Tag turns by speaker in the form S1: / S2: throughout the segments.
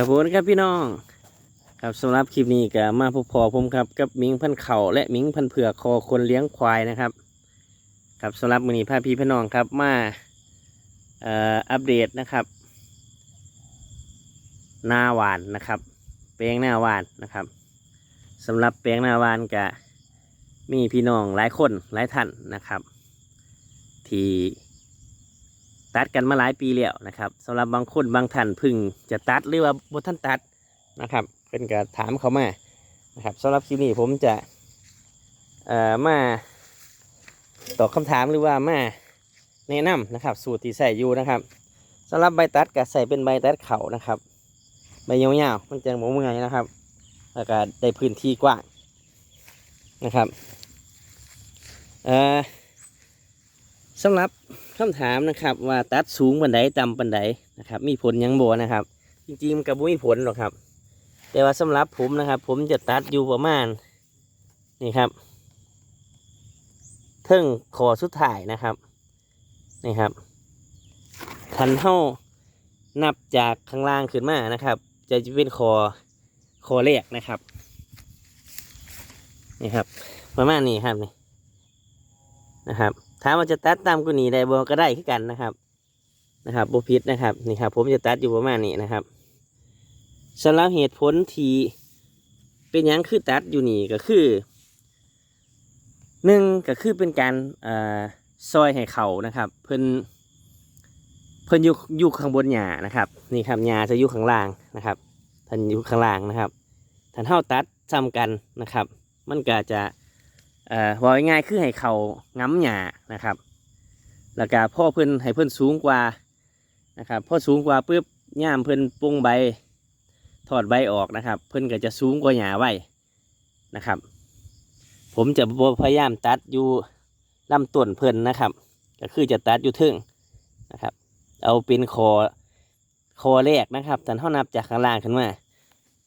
S1: ครับผมครับพี่น้อง ครับสำหรับคลิปนี้ก็มาพบพอผมครับกับมิงพันเข่าและมิงพันเผือกคอคนเลี้ยงควายนะครับ ครับสำหรับมือนี้พาพี่พี่น้องครับมาอัปเดตนะครับหน้าหวานนะครับแปลงหน้าหวานนะครับสำหรับแปลงหน้าหวานก็มีพี่น้องหลายคนหลายท่านนะครับ ที่ ตัดกันมาหลายปีแล้วนะครับสำหรับบางคนบางท่านพึ่งจะตัดหรือว่าบท่านตัดนะครับเพิ่นก็ถามเขามานะครับสำหรับคลิปนี้ผมจะเอ่อมาตอบคำถามหรือว่ามาแนะนำนะครับ สูตรที่ใส่อยู่นะครับสำหรับใบตัดก็ใส่เป็นใบตัดเขานะครับใบยาวๆมันจะหมูเมื่อยนะครับแล้วก็ได้พื้นที่กว้างนะครับเอ่อ สำหรับคำถามนะครับ ว่าตัดสูงปันไดต่ำปันไดนะครับ มีผลยังบ่นะครับ จริงๆมันก็บ่มีผลหรอกครับ แต่ว่าสำหรับผมนะครับ ผมจะตัดอยู่ประมาณนี่ครับเทิงคอสุดท้ายนะครับนี่ครับทันเท่านับจากข้างล่างขึ้นมานะครับ จะเป็นคอคอแรกนะครับนี่ครับประมาณนี้ครับนี่นะครับ ถามว่าจะตัดตามกุนีได้บ่ก็ได้คือกันนะครับ นะครับบพิษนะครับนี่ครับ ผมจะตัดอยู่ประมาณนี้นะครับสำหรับเหตุผลที่เป็นยังคือตัดอยู่นี่ก็คือหนึ่งก็คือเป็นการอ่อซอยให้เขานะครับ เพิ่นเพิ่นอยู่อยู่ข้างบนหญ้านะครับ นี่ครับหญ้าจะอยู่ข้างล่างนะครับท่านอยู่ข้างล่างนะครับท่านเท่าตัดซ้ำกันนะครับ มันก็จะ เอ่อว่าง่ายๆคือให้เขาง้ำหยานะครับ แล้วก็พ่อเพิ่นให้เพิ่นสูงกว่านะครับพอสูงกว่าปุ๊บย่ามเพิ่นปรุงใบถอดใบออกนะครับ เพิ่นก็จะสูงกว่าหยาไว้นะครับ ผมจะพยายามตัดอยู่ลำต้นเพิ่นนะครับ ก็คือจะตัดอยู่ทึ่งนะครับ เอาเป็นคอคอแรกนะครับแต่เท่านับจากข้างล่างขึ้นมา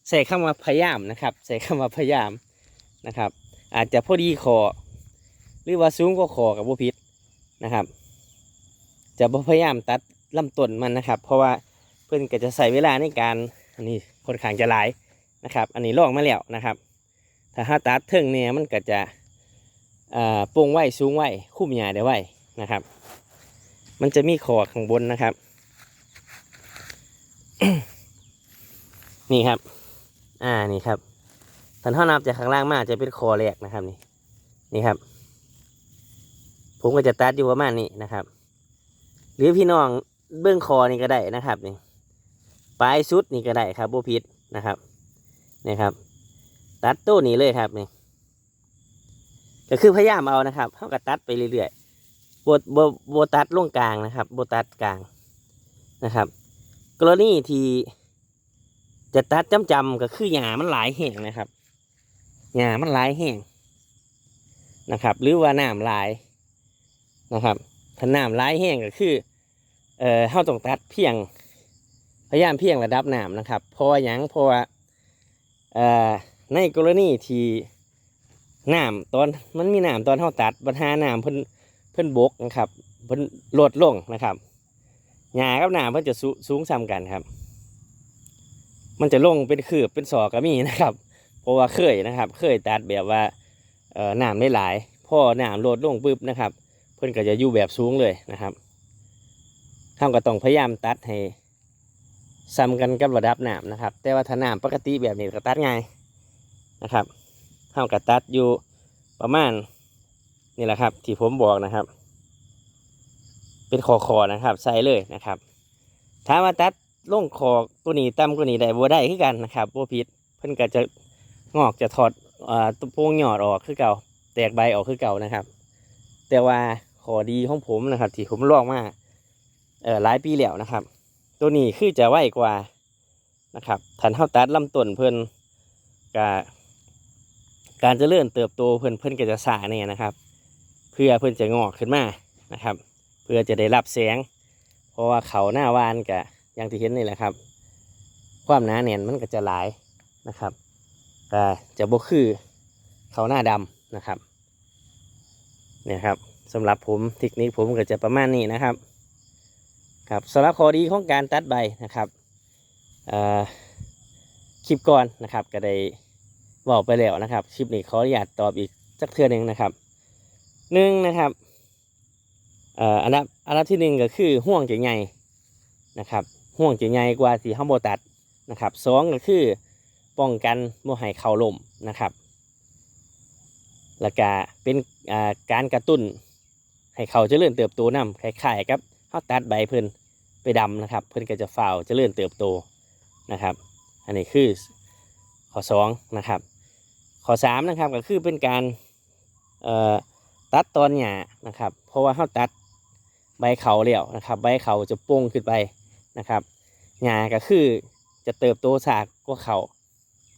S1: ใส่คำว่าพยายามนะครับ ใส่คำว่าพยายามนะครับ อาจจะพอดีคอหรือว่าสูงกว่าคอกับบุพิษนะครับ จะพยายามตัดลำต้นมันนะครับ เพราะว่าเพื่อนก็จะใส่เวลาในการอันนี้ค่อนข้างจะหลายนะครับ อันนี้ลอกมาแล้วนะครับ ถ้าหาตัดเทิงเนี่ยมันก็จะอ่าโปร่งไหวสูงไหวคุ้มใหยาได้ไหวนะครับ มันจะมีคอข้างบนนะครับนี่ครับ อ่า นี่ครับ ถ้าเท่านับจากข้างล่างมาจะเป็นคอแรกนะครับนี่นี่ครับ ผมก็จะตัดอยู่ประมาณนี้นะครับ หรือพี่น้องเบื้องคอนี่ก็ได้นะครับนี่ปลายสุดนี่ก็ได้ครับโบพิษนะครับนี่ครับ ตัดตู้นี้เลยครับนี่ก็คือพยายามเอานะครับเท่ากับตัดไปเรื่อยๆโบโบโบตัดลงกลางนะครับโบตัดกลางนะครับ กรณีที่จะตัดจำจำๆก็คือหญ้ามันหลายแห่งนะครับ หญ้ามันหลายแห้งนะครับ หรือว่าน้ำหลายนะครับถ้าน้ำหลายแห้งก็คือเอ่อเฮาต้องตัดเพียง พยายามเพียงระดับน้ำนะครับเพราะว่าหยังเพราะว่าเอ่อในกรณีที่น้ำตอนมันมีน้ำตอนเฮาตัดปัญหาน้ำเพิ่นเพิ่นบกนะครับเพิ่นลดลงนะครับหญ้ากับน้ำเพิ่นจะสูสงซ้ำกันครับ มันจะลงเป็นคืบเป็นศอกก็มีนะครับ เพราะว่าเคยนะครับ เคยตัดแบบว่าเอ่อน้ำไม่หลายพ่อน้ำลดลงปุ๊บนะครับ เพื่อนก็จะอยู่แบบสูงเลยนะครับท่าก็ต้องพยายามตัดให้ซ้ำกันกับระดับน้ำนะครับ แต่ว่าถ้าน้ำปกติแบบนี้ก็ตัดง่ายนะครับท่านก็ตัดอยู่ประมาณนี่แหละครับ ที่ผมบอกนะครับ เป็นคอคอๆนะครับ ใส่เลยนะครับถ้ามาตัดลงคอตัวนี้ต่ำกว่านี้ได้บ่ได้คือกันนะครับบ่ผิดเพิ่นก็จะ งอกจะถอดอ่าตัวโป้งหยอดออกคือเก่า แตกใบออกคือเก่านะครับ แต่ว่าขอดีของผมนะครับ ที่ผมลองมาเอ่อหลายปีแล้วนะครับ ตัวนี้คือจะไวกว่านะครับทันเท่าตัดลำต้นเพิ่นกาการเจริญเติบโตเพิ่นเพิ่นก็จะสาเนี่ยนะครับ เพื่อเพิ่นจะงอกขึ้นมานะครับ เพื่อจะได้รับแสง เพราะว่าเขาหน้าวานกะอย่างที่เห็นนี่แหละครับ ความหนาแน่นมันก็จะหลายนะครับ ก็จะบ่คือเขาหน้าดำนะครับเนี่ยครับสำหรับผมเทคนิคผมก็จะประมาณนี้นะครับครับสำหรับข้อดีของการตัดใบนะครับเอ่อคลิปก่อนนะครับก็ได้บอกไปแล้วนะครับคลิปนี้ขออนุญาตตอบอีกสักเทื่อนึงนะครับหนึ่งนะครับเอ่ออันดับอันดับที่หนึ่งก็คือห่วงจะใหญ่นะครับห่วงจะใหญ่กว่าที่ห้าโบตัดนะครับสองก็คือ ป้องกันโมให้เข่าลมนะครับแล้วก็เป็นาการกระตุ้นให้เขาจเจริญเติบโตนำคล้ายๆกับเขาตัดใบเพิ่นไปดำนะครับ เพิ่นก็จะฝ่าวเจริญเติบโตนะครับ อันนี้คือข้อสองนะครับข้อสามนะครับก็คือเป็นการตัดตอนหญ้านะครับ เพราะว่าเขาตัดใบเขาแล้วนะครับ ใบเขาจะโป่งขึ้นไปนะครับหญ้าก็คือจะเติบโตสากกว่าเขา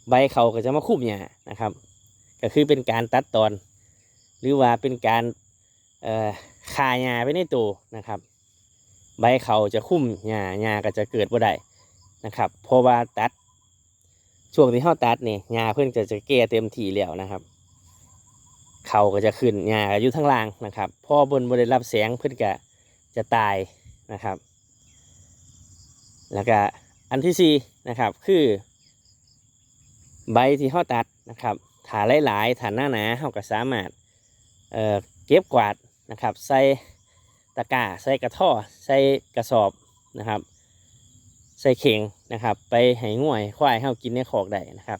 S1: ใบเขาก็จะมาคุ้มหญ้านะครับ ก็คือเป็นการตัดตอน หรือว่าเป็นการเอ่อคาหญ้าไปในตัวนะครับ ใบเขาจะคุ้มหญ้าหญ้าก็จะเกิดบ่ได้นะครับเพราะว่าตัดช่วงที่เขาตัดนี่หญ้าเพิ่นจะจะแก่เต็มที่แล้วนะครับ เขาก็จะขึ้นหญ้าอยู่ทั้งล่างนะครับพอบนบริรับแสงเพิ่นก็จะตายนะครับ แล้วก็อันที่สี่นะครับคือ ใบที่เขาตัดนะครับถาหลายๆถาหน้าหนาเขาก็สามารถเอ่อเก็บกวาดนะครับใส่ตะกร้าใส่กระท่อใส่กระสอบนะครับ ใส่เข่งนะครับ ไปให้ง่วยควายเข้ากินในคอกได้นะครับ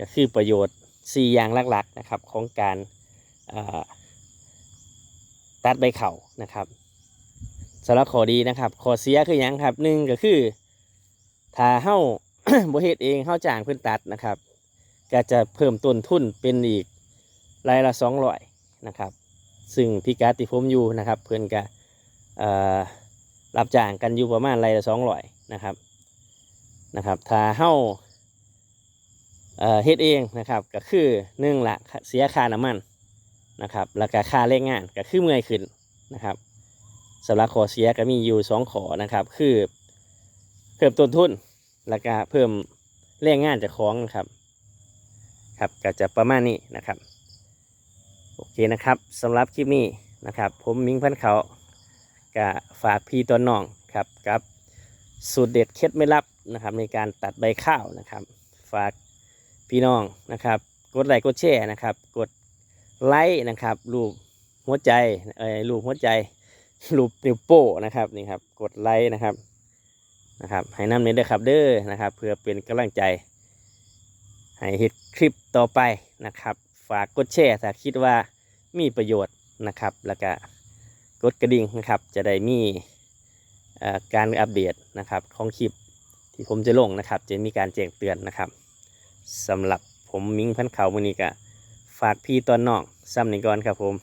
S1: ก็คือประโยชน์สี่อย่างหลักๆนะครับของการเอ่อตัดใบเข่านะครับสำหรับข้อดีนะครับข้อเสียคือหยังครับหนึ่งก็คือถ้าเฮ้าบ่เฮ็ดเองเฮ้าจ้างเพิ่นตัดนะครับ ก็จะเพิ่มต้นทุนเป็นอีกรายละสองร้อยนะครับ ซึ่งพิกัดที่ผมอยู่นะครับ เพื่อนก็รับจ้างกันอยู่ประมาณรายละสองร้อยนะครับนะครับ ถ้าเฮ้าเฮ็ดเองนะครับก็คือหนึ่งละเสียค่าน้ำมันนะครับแล้วก็ค่าแรงงานก็คือเมื่อยขึ้นนะครับสำหรับขอเสียก็มีอยู่สองขอนะครับ คือเพิ่มต้นทุนแล้วก็เพิ่มแรงงานจากของนะครับ ครับก็จะประมาณนี้นะครับ โอเคนะครับสำหรับคลิปนี้นะครับ ผมมิงพันเขาก็ฝากพี่ตัวน้องครับกับสูตรเด็ดเคล็ดไม่ลับนะครับ ในการตัดใบข้าวนะครับ ฝากพี่น้องนะครับ กดไลค์กดแชร์นะครับ กดไลค์นะครับ รูปหัวใจเออรูปหัวใจ รูปนิ้วโป้นะครับนี่ครับ กดไลค์นะครับนะครับให้น้ำเน้นด้วยครับเด้อนะครับ เพื่อเป็นกำลังใจ ให้เห็ดคลิปต่อไปนะครับ ฝากกดแชร์ถ้าคิดว่ามีประโยชน์นะครับ แล้วก็กดกระดิ่งนะครับ จะได้มีการอัปเดตนะครับของคลิปที่ผมจะลงนะครับ จะมีการแจ้งเตือนนะครับสำหรับผมมิงพันเขามือนี้ก็ฝากพี่ตอนน้องซ้ำนี้ก่อนครับผม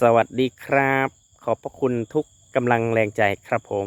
S1: สวัสดีครับ ขอบพระคุณทุกกำลังแรงใจครับผม